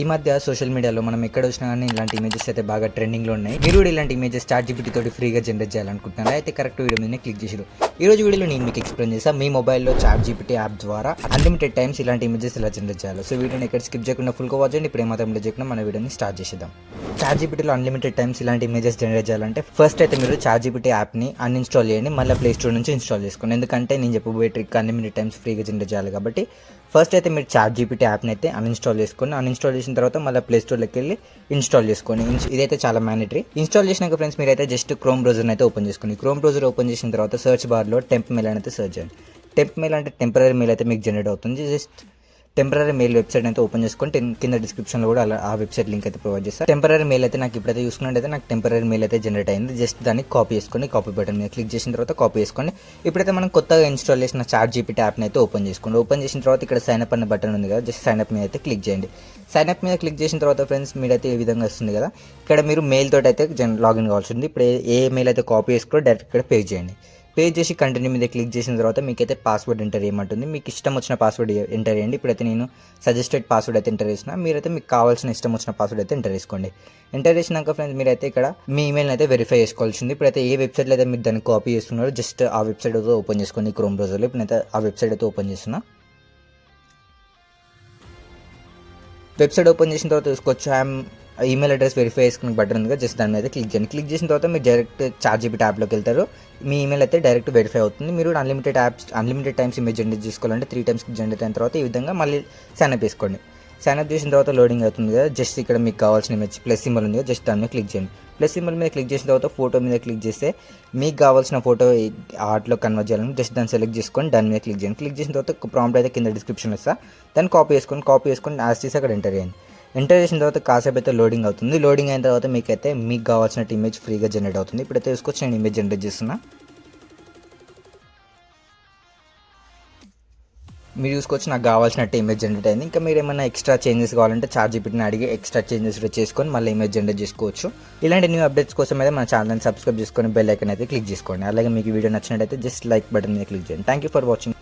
ఈ మధ్య సోషల్ మీడియాలో మనం ఎక్కడ వచ్చినా కానీ ఇలాంటి ఇమేజెస్ అయితే బాగా ట్రెండింగ్లో ఉన్నాయి. మీరు కూడా ఇలాంటి ఇమేజెస్ చాట్ జీపీటీ తోటి ఫ్రీగా జనరేట్ చేయాలనుకుంటున్నారా? అయితే కరెక్ట్ వీడియో మీద క్లిక్ చేసారు. ఈ రోజు వీడియోలో నేను మీకు ఎక్స్ప్లెయిన్ చేస్తాను మీ మొబైల్లో చాట్ జీపీటీ యాప్ ద్వారా అన్లిమిటెడ్ టైమ్స్ ఇలాంటి ఇమేజెస్ ఎలా జనరేట్ చేయాలో. సో వీడియోని ఎక్కడ స్కిప్ చేయకుండా ఫుల్గా వాచ్ చేయండి. ఇప్పుడు ఏమాత్రం చేయకుండా మన వీడియోని స్టార్ట్ చేసేద్దాం. చాట్ జీపీటీలో అన్లిమిటెడ్ టైమ్స్ ఇలాంటి ఇమేజెస్ జనరేట్ చేయాలంటే ఫస్ట్ అయితే మీరు చాట్ జీపీటీ యాప్ని అన్ఇన్స్టాల్ చేయండి. మళ్ళీ ప్లే స్టోర్ నుంచి ఇన్స్టాల్ చేసుకోండి. ఎందుకంటే నేను చెప్పబోయే ట్రిక్ అన్లిమిటెడ్ టైమ్స్ ఫ్రీగా జనరేట్ చేయాలి కాబట్టి ఫస్ట్ అయితే మీరు చాట్ జీపీటీ యాప్ని అయితే అన్ఇన్స్టాల్ చేసుకొని అన్ఇన్స్టాల్ చేసిన తర్వాత మళ్ళీ ప్లే స్టోర్లోకి వెళ్ళి ఇన్స్టాల్ చేసుకొని ఇదైతే చాలా మ్యాండటరీ ఇన్స్టాల్ చేసినాక ఫ్రెండ్స్ మీరైతే జస్ట్ క్రోమ్ బ్రౌజర్ని అయితే ఓపెన్ చేసుకోండి. క్రోమ్ బ్రౌజర్ ఓపెన్ చేసిన తర్వాత సర్చ్ బార్లో టెంప్ మెయిల్ అయితే సెర్చ్ చేయండి. టెంప్ మెయిల్ అంటే టెంపరీ మెయిల్ అయితే మీకు జనరేట్ అవుతుంది. జస్ట్ టెంపరీ మెయిల్ వెబ్సైట్ అయితే ఓపెన్ చేసుకొని టెన్- కింద డిస్క్రిప్షన్లో కూడా అలా ఆ వెబ్సైట్ లింక్ అయితే ప్రొవైడ్ చేస్తారు టెంపరీ మెయిల్ అయితే నాకు ఇప్పుడైతే చూసుకున్నట్టయితే నాకు టెంపరీ మెయిల్ అయితే జనరేట్ అయింది. జస్ట్ దాన్ని కాపీ చేసుకొని కాపీ బటన్ మీద క్లిక్ చేసిన తర్వాత కాపీ చేసుకోండి ఇప్పుడైతే మనం కొత్తగా ఇన్స్టాల్ చేసిన చాట్ జీపీ యాప్ని అయితే ఓపెన్ చేసుకోండి. ఓపెన్ చేసిన తర్వాత ఇక్కడ సైన్ అప్ అనే బటన్ ఉంది కదా జస్ట్ సైన్ అప్ మీద అయితే క్లిక్ చేయండి. సైన్ అప్ మీద క్లిక్ చేసిన తర్వాత ఫ్రెండ్స్ మీరైతే ఈ విధంగా వస్తుంది కదా ఇక్కడ మీరు మెయిల్ తోటి అయితే జన్ లాగిన్ కావాల్సి ఉంది ఇప్పుడు ఏ- ఏ మెయిల్ అయితే కాపీ చేసుకుని డైరెక్ట్ ఇక్కడ పే చేయండి. పే చేసి కంటిన్యూ మీద క్లిక్ చేసిన తర్వాత మీకైతే పాస్వర్డ్ ఎంటర్ చేయమంటుంది. మీకు ఇష్టం వచ్చిన పాస్వర్డ్ ఎంటర్ చేయండి. ఇప్పుడైతే నేను సజెస్టెడ్ పాస్వర్డ్ అయితే ఎంటర్ చేసిన మీరైతే మీకు కావాల్సిన ఇష్టం వచ్చిన పాస్వర్డ్ అయితే ఎంటర్ చేసుకోండి. ఎంటర్ చేసినాక ఫ్రెండ్స్ మీరైతే ఇక్కడ మీ ఈమెయిల్ అయితే వెరిఫై చేసుకోవాల్సి ఉంది ఇప్పుడైతే ఏ వెబ్సైట్లో అయితే మీరు దాన్ని కాపీ చేస్తున్నారో జస్ట్ ఆ వెబ్సైట్ అయితే ఓపెన్ చేసుకోండి. క్రోమ్ బ్రౌజర్లో ఇప్పుడైతే ఆ వెబ్సైట్ అయితే ఓపెన్ చేస్తున్నా. వెబ్సైట్ ఓపెన్ చేసిన తర్వాత చూసుకోవచ్చు. ఐఎమ్ ఈమెయిల్ అడ్రస్ వెరిఫై చేసుకునే బటన్ ఉంది కదా జస్ట్ దాని మీద క్లిక్ చేయండి. క్లిక్ చేసిన తర్వాత మీరు డైరెక్ట్ చార్ట్ జీబీ యాప్లోకి వెళ్తారు. మీ ఈమెయిల్ అయితే డైరెక్ట్ వెరిఫై అవుతుంది. మీరు unlimited apps unlimited times image generate చేసుకోవాలంటే త్రీ టైమ్స్ జనరేట్ అయిన తర్వాత ఈ విధంగా మళ్ళీ సైన్అప్ చేసుకోండి. సైన్అప్ చేసిన తర్వాత లోడింగ్ అవుతుంది కదా జస్ట్ ఇక్కడ మీకు కావాల్సిన ఇమేజ్ ప్లస్ సింబల్ ఉంది కదా జస్ట్ దాని మీద క్లిక్ చేయండి. ప్లస్ సింబల్ మీద క్లిక్ చేసిన తర్వాత ఫోటో మీద క్లిక్ చేస్తే మీకు కావాల్సిన ఫోటో ఆర్ట్లో కన్వర్ట్ చేయాలని జస్ట్ దాన్ని సెలెక్ట్ చేసుకొని దాని మీద క్లిక్ చేయండి. క్లిక్ చేసిన తర్వాత ప్రాంప్ట్ అయితే కింద డిస్క్రిప్షన్ వస్తా దాన్ని కాపీ చేసుకొని కాపీ చేసుకొని యాజ్ చేసి అక్కడ ఎంటర్ చేయండి. ఎంటర్ చేసిన తర్వాత కాసేపు అయితే లోడింగ్ అవుతుంది. లోడింగ్ అయిన తర్వాత మీకైతే మీకు కావాల్సిన ఇమేజ్ ఫ్రీగా జనరేట్ అవుతుంది. ఇప్పుడైతే తీసుకొచ్చి నేను ఇమేజ్ జనరేట్ చేస్తున్నా. మీరు చూసుకొచ్చి నాకు కావాల్సినట్టు ఇమేజ్ జనరేట్ అయింది. ఇంకా మీరు ఏమైనా ఎక్స్ట్రా చేంజెస్ కావాలంటే చార్జ్ పెట్టిన అడిగి ఎక్స్ట్రా చేంజెస్ చేసుకొని మళ్ళీ ఇమేజ్ జనరేట్ చేసుకోవచ్చు. ఇలాంటి న్యూ అప్డేట్స్ కోసం అయితే మన ఛానల్ని సబ్స్క్రైబ్ చేసుకొని బెల్ ఐకన్ అయితే క్లిక్ చేసుకోండి. అలాగే మీకు వీడియో నచ్చినట్టయితే జస్ట్ లైక్ బటన్ మీద క్లిక్ చేయండి. Thank you for watching